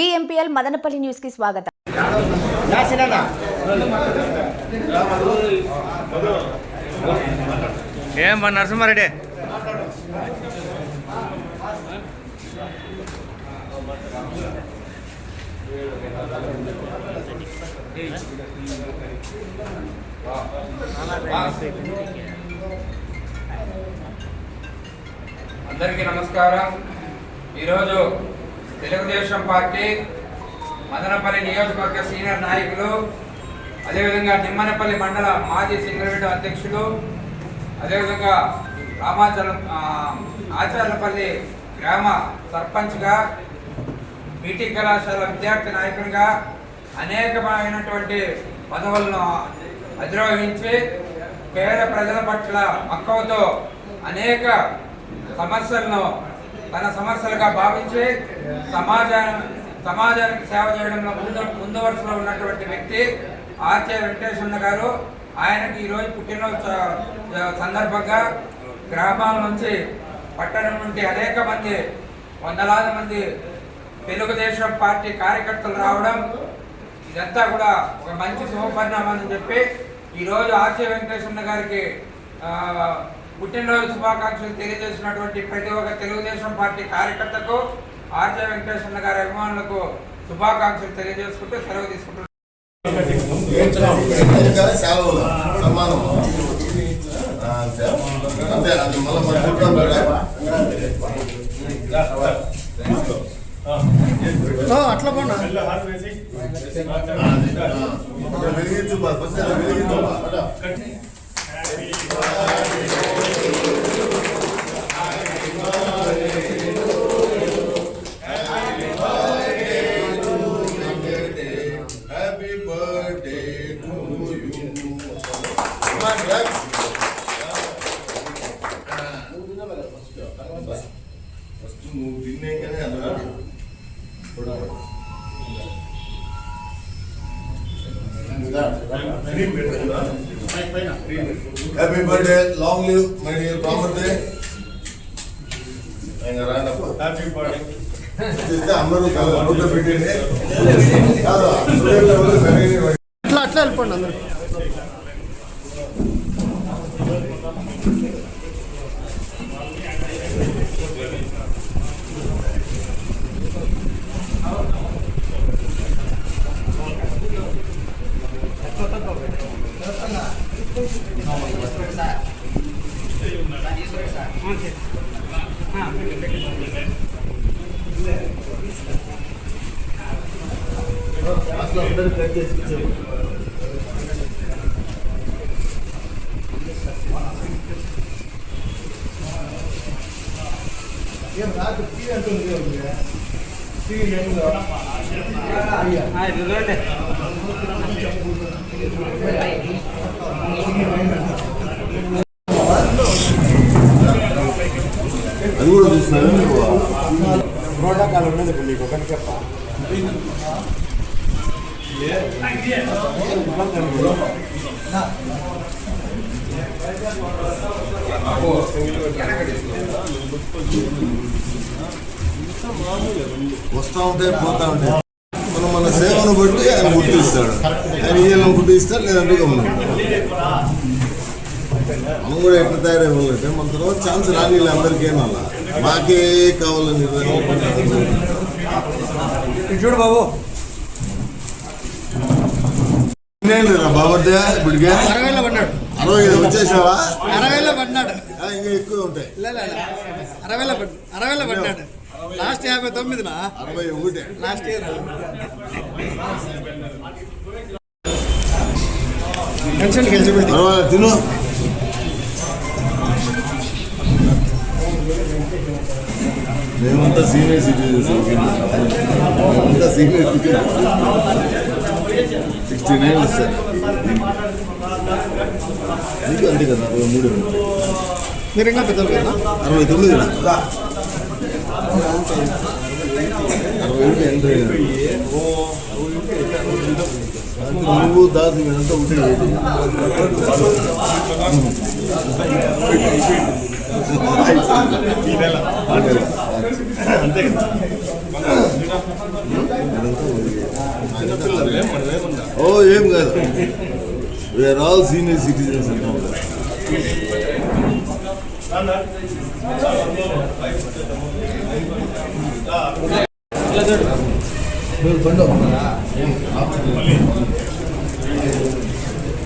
బిఎంపీఎల్ మదనపల్లి న్యూస్కి స్వాగతం. ఏం నరసింహారెడ్డి? అందరికీ నమస్కారం. ఈరోజు తెలుగుదేశం పార్టీ మదనపల్లి నియోజకవర్గ సీనియర్ నాయకులు అదేవిధంగా నిమ్మనపల్లి మండల మాజీ సింగరేడు అధ్యక్షులు అదేవిధంగా రామాచలం ఆచార్యపల్లి గ్రామ సర్పంచ్గా బీటీ కళాశాల విద్యార్థి నాయకునిగా అనేకమైనటువంటి పదవులను అధిరోహించి పేద ప్రజల పట్ల మక్కువతో అనేక సమస్యలను తన సమస్యలుగా భావించి సమాజాన్ని సమాజానికి సేవ చేయడంలో ముందు ముందు వరుసలో ఉన్నటువంటి వ్యక్తి ఆర్కే వెంకటేశ్వర గారు ఆయనకి ఈరోజు పుట్టినరోజు స- సందర్భంగా గ్రామాల నుంచి పట్టణం నుండి అనేక మంది వందలాది మంది తెలుగుదేశం పార్టీ కార్యకర్తలు రావడం ఇదంతా కూడా ఒక మంచి శుభపరిణామం అని చెప్పి ఈరోజు ఆర్కే వెంకటేశ్వర గారికి పుట్టినరోజు శుభాకాంక్షలు తెలియజేసినటువంటి ప్రతి ఒక్క తెలుగుదేశం పార్టీ కార్యకర్తకు ఆర్కే వెంకటేశ్వర గారి అభిమానులకు శుభాకాంక్షలు తెలియజేసుకుంటూ సెలవు తీసుకుంటున్నాను ఇంకా సెలవులు సమానం ఫస్ట్ నువ్వు చూడాలి happy birthday long live my dear comrade ఆయన రానప్ప హ్యాపీ బర్త్డే అందరూ పెట్టండి అట్లా అట్లా వెళ్ళిపోండి అందరు. అందరూ అది కూడా చూస్తున్నాను ప్రోటోకాల్ ఉన్నది ఇప్పుడు మీకు ఒకరికి వస్తూ ఉంటాయి పోతా ఉంటాయి మనం మన సేవను బట్టి ఆయన గుర్తిస్తాడు. ఆయన ఇయ్యాలని గుర్తిస్తాడు లేదంటే గమనం మనం కూడా ఎట్లా తయారైపోవాలంటే మన తర్వాత ఛాన్స్ రాని అందరికీ అలా మాకే కావాలని చూడు బాబు. బాబర్దే పడ్డాడు అరవై ఐదు వచ్చేసావా? అరవైలో పడ్డాడు. ఆ, ఇంకా ఎక్కువ ఉంటాయి. అరవైలో పడ్ అరవైలో పడ్డాడు. లాస్ట్ యాభై తొమ్మిదినా? అరవై ఒకటే. Last year. పెన్షన్ గెలిచిపోయింది. పర్వాలేదు తిను. మేమంతా సీనియర్ సిటిజన్స్. మేమంతా senior citizens. Sixty nine sir నీకు అంతే కదా అరవై మూడు మీరు ఇంకా పెద్దలు కదా? అరవై తొమ్మిది అరవై నువ్వు దాసి అంతా ఒకటి అంతే కదా. ఓ ఏం కాదు. వేర్ ఆల్ సీనియర్ సిటిజన్స్ అంటాం కదా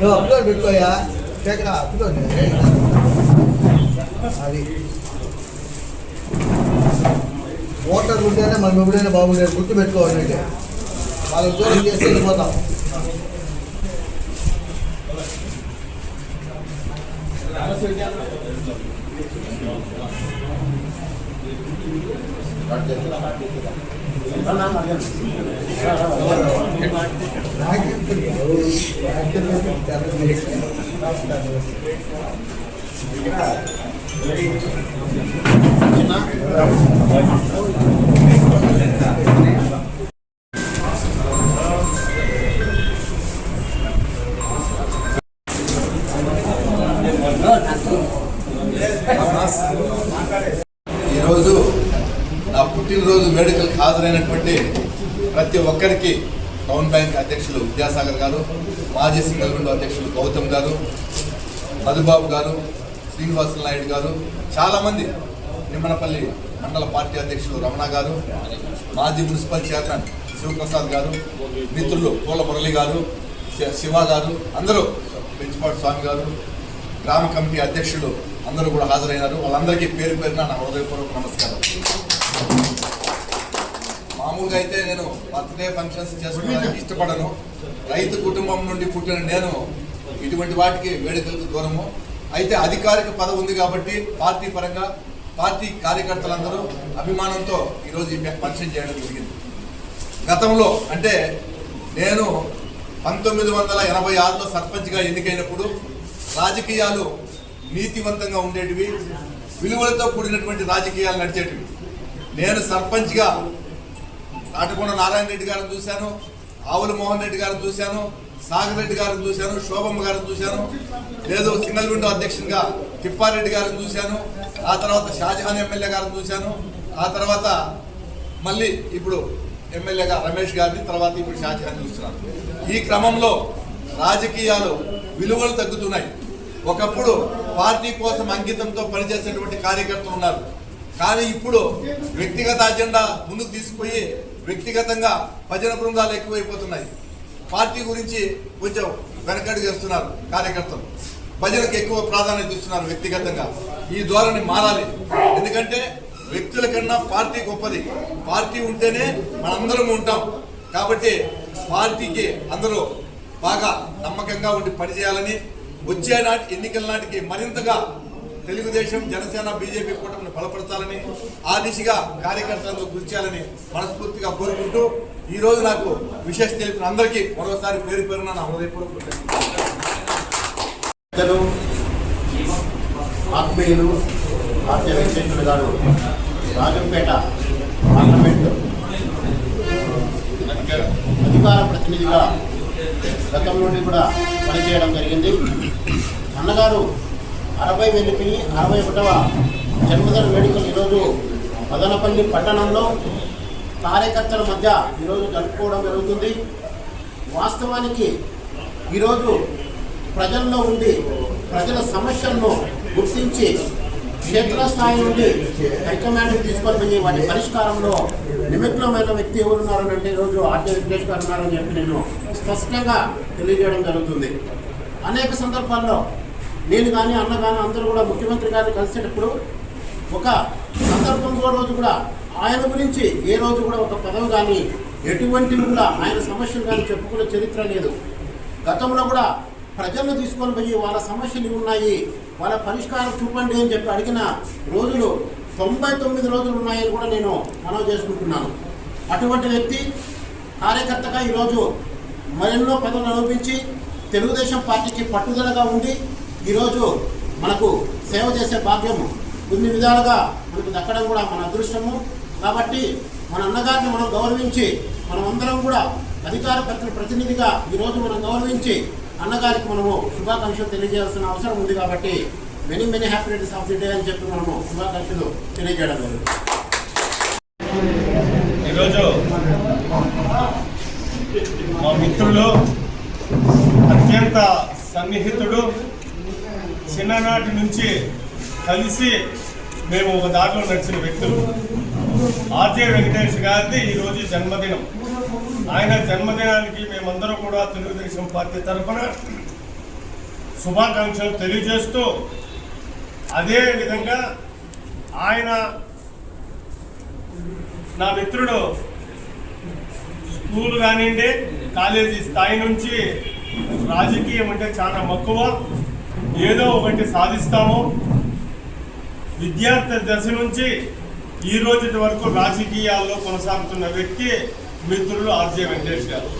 నువ్వు అప్లోడ్ పెట్టుకోయా శేఖర అప్లోడ్ అది ఓటర్ ఉంటేనే మనం ఎప్పుడైనా బాగుండేది గుర్తు పెట్టుకోవాలంటే వాళ్ళకి దూరం చేసి వెళ్ళిపోతాం. ఈరోజు ప్రతి ఒక్కరికి టౌన్ బ్యాంక్ అధ్యక్షులు విద్యాసాగర్ గారు మాజీ సింగల్గుండు అధ్యక్షులు గౌతమ్ గారు మధుబాబు గారు శ్రీనివాసులు నాయుడు గారు చాలామంది నిమ్మనపల్లి మండల పార్టీ అధ్యక్షులు రమణ గారు మాజీ మున్సిపల్ చైర్మన్ శివప్రసాద్ గారు మిత్రులు పూల మురళి గారు శివ గారు అందరూ పెంచిపాటి స్వామి గారు గ్రామ కమిటీ అధ్యక్షులు అందరూ కూడా హాజరైనారు. వాళ్ళందరికీ పేరు పేరున నా హృదయపూర్వక నమస్కారం. మామూలుగా అయితే నేను బర్త్డే ఫంక్షన్స్ చేసుకోవడానికి ఇష్టపడను. రైతు కుటుంబం నుండి పుట్టిన నేను ఇటువంటి వాటికి వేడుకలకు దూరము. అయితే అధికారిక పదవి ఉంది కాబట్టి పార్టీ పరంగా పార్టీ కార్యకర్తలందరూ అభిమానంతో ఈరోజు ఈ ఫంక్షన్ చేయడం జరిగింది. గతంలో అంటే నేను పంతొమ్మిది వందల ఎనభై ఆరులో సర్పంచ్గా ఎన్నికైనప్పుడు రాజకీయాలు నీతివంతంగా ఉండేటివి విలువలతో కూడినటువంటి రాజకీయాలు నడిచేటివి. నేను సర్పంచ్గా నాటుకొండ నారాయణ రెడ్డి గారిని చూశాను ఆవుల మోహన్ రెడ్డి గారిని చూశాను సాగర్ రెడ్డి గారిని చూశాను శోభమ్మ గారిని చూశాను లేదు సింగల్ విండో అధ్యక్షునిగా తిప్పారెడ్డి గారిని చూశాను ఆ తర్వాత షాజహాన్ ఎమ్మెల్యే గారిని చూశాను ఆ తర్వాత మళ్ళీ ఇప్పుడు ఎమ్మెల్యేగా రమేష్ గారిని తర్వాత ఇప్పుడు షాజహాన్ చూస్తున్నాను. ఈ క్రమంలో రాజకీయాలు విలువలు తగ్గుతున్నాయి. ఒకప్పుడు పార్టీ కోసం అంకితంతో పనిచేసేటువంటి కార్యకర్తలు ఉన్నారు. కానీ ఇప్పుడు వ్యక్తిగత అజెండా ముందుకు తీసుకుపోయి వ్యక్తిగతంగా భజన బృందాలు ఎక్కువైపోతున్నాయి. పార్టీ గురించి కొంచెం వెనకడి చేస్తున్నారు కార్యకర్తలు. భజనకు ఎక్కువ ప్రాధాన్యత ఇస్తున్నారు వ్యక్తిగతంగా. ఈ ధోరణి మారాలి. ఎందుకంటే వ్యక్తుల కన్నా పార్టీ గొప్పది. పార్టీ ఉంటేనే మనందరం ఉంటాం. కాబట్టి పార్టీకి అందరూ బాగా నమ్మకంగా ఉండి పనిచేయాలని వచ్చే నాటి ఎన్నికల నాటికి మరింతగా తెలుగుదేశం జనసేన బీజేపీ కూటమిని బలపరచాలని ఆ దిశగా కార్యకర్తలను గుర్చాలని మనస్ఫూర్తిగా కోరుకుంటూ ఈ రోజు నాకు విశేష తెలిపిన అందరికీ మరోసారి పేరు పేరున నా హృదయపూర్వక పెద్దలు ఆత్మీయులు ఆర్య వెంకటేశ్వర గారు రాజంపేట పార్లమెంట్ అధికార ప్రతినిధిగా గతం కూడా పనిచేయడం జరిగింది. అన్నగారు అరవై ఎనిమిది అరవై ఒకటవ జన్మదిన వేడుకలు ఈరోజు మదనపల్లి పట్టణంలో కార్యకర్తల మధ్య ఈరోజు జరుపుకోవడం జరుగుతుంది. వాస్తవానికి ఈరోజు ప్రజల్లో ఉండి ప్రజల సమస్యలను గుర్తించి క్షేత్రస్థాయి నుండి హైకమాండ్ తీసుకొని పోయి వాటి పరిష్కారంలో నిమగ్నమైన వ్యక్తి ఎవరున్నారని అంటే ఈరోజు ఆర్టీ వెంకటేష్ గారు ఉన్నారని చెప్పి నేను స్పష్టంగా తెలియజేయడం జరుగుతుంది. అనేక సందర్భాల్లో నేను కానీ అన్న కానీ అందరూ కూడా ముఖ్యమంత్రి గారిని కలిసేటప్పుడు ఒక సందర్భంలో రోజు కూడా ఆయన గురించి ఏ రోజు కూడా ఒక పదవి కానీ ఎటువంటివి కూడా ఆయన సమస్యలు కానీ చెప్పుకునే చరిత్ర లేదు. గతంలో కూడా ప్రజలను తీసుకొని పోయి వాళ్ళ సమస్యలు ఉన్నాయి వాళ్ళ పరిష్కారం చూపండి అని చెప్పి అడిగిన రోజులు తొంభై తొమ్మిది రోజులు ఉన్నాయని కూడా నేను మనవి చేసుకుంటున్నాను. అటువంటి వ్యక్తి కార్యకర్తగా ఈరోజు మరెన్నో పదవులు అనుభవించి తెలుగుదేశం పార్టీకి పట్టుదలగా ఉండి ఈరోజు మనకు సేవ చేసే భాగ్యం కొన్ని విధాలుగా మనకు దక్కడం కూడా మన అదృష్టము. కాబట్టి మన అన్నగారిని మనం గౌరవించి మనం అందరం కూడా అధికార ప్రతినిధిగా ఈరోజు మనం గౌరవించి అన్నగారికి మనము శుభాకాంక్షలు తెలియజేయాల్సిన అవసరం ఉంది కాబట్టి many many happy returns of the day అని చెప్పి మనము శుభాకాంక్షలు తెలియజేయడం లేదు ఈరోజు మా మిత్రుడు అత్యంత సన్నిహితుడు చిన్ననాటి నుంచి కలిసి మేము ఒక దారిలో నడిచిన వ్యక్తులు. ఆర్జే వెంకటేష్ గారిది ఈరోజు జన్మదినం. ఆయన జన్మదినానికి మేమందరం కూడా తెలుగుదేశం పార్టీ తరఫున శుభాకాంక్షలు తెలియజేస్తూ అదే విధంగా ఆయన నా మిత్రుడు స్కూల్ కానివ్వండి కాలేజీ స్థాయి నుంచి రాజకీయం అంటే చాలా మక్కువ. ఏదో ఒకటి సాధిస్తాము. విద్యార్థి దశ నుంచి ఈ రోజు వరకు రాజకీయాల్లో కొనసాగుతున్న వ్యక్తి మిత్రులు ఆర్జే వెంకటేష్ గారు.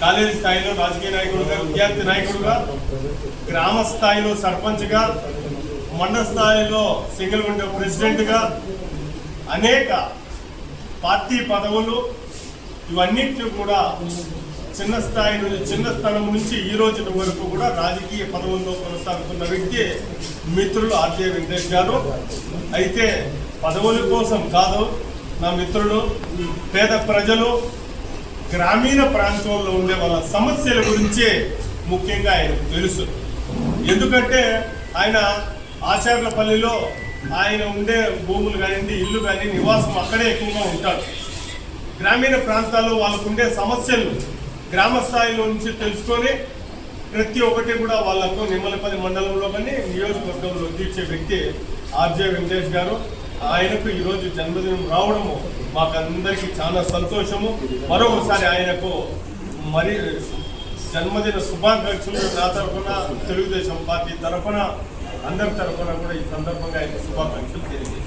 కాలేజీ స్థాయిలో రాజకీయ నాయకుడుగా విద్యార్థి నాయకుడుగా గ్రామ స్థాయిలో సర్పంచ్గా మండల స్థాయిలో సింగిల్ విండో ప్రెసిడెంట్గా అనేక పార్టీ పదవులు ఇవన్నిటిని కూడా చిన్న స్థాయి నుంచి చిన్న స్థలం నుంచి ఈ రోజు వరకు కూడా రాజకీయ పదవుల్లో కొనసాగుతున్న వ్యక్తి మిత్రులు ఆర్జే వెంకటేష్ గారు. అయితే పదవుల కోసం కాదు నా మిత్రుడు పేద ప్రజలు గ్రామీణ ప్రాంతంలో ఉండే వాళ్ళ సమస్యల గురించే ముఖ్యంగా ఆయనకు తెలుసు. ఎందుకంటే ఆయన ఆచార్లపల్లిలో ఆయన ఉండే భూములు కానివ్వండి ఇల్లు కానీ నివాసం అక్కడే ఎక్కువగా ఉంటాడు గ్రామీణ ప్రాంతాల్లో వాళ్ళకు ఉండే సమస్యలు గ్రామ స్థాయిలో నుంచి తెలుసుకొని ప్రతి ఒక్కటి కూడా వాళ్ళకు నిమ్మలపల్లి మండలంలో కానీ నియోజకవర్గంలో తీర్చే వ్యక్తి ఆర్జే వెంకటేష్ గారు. ఆయనకు ఈరోజు జన్మదినం రావడము మాకందరికీ చాలా సంతోషము. మరొకసారి ఆయనకు మరి జన్మదిన శుభాకాంక్షలు. నా తరఫున తెలుగుదేశం పార్టీ తరఫున అందరి తరఫున కూడా ఈ సందర్భంగా ఆయన శుభాకాంక్షలు తెలియజేస్తాను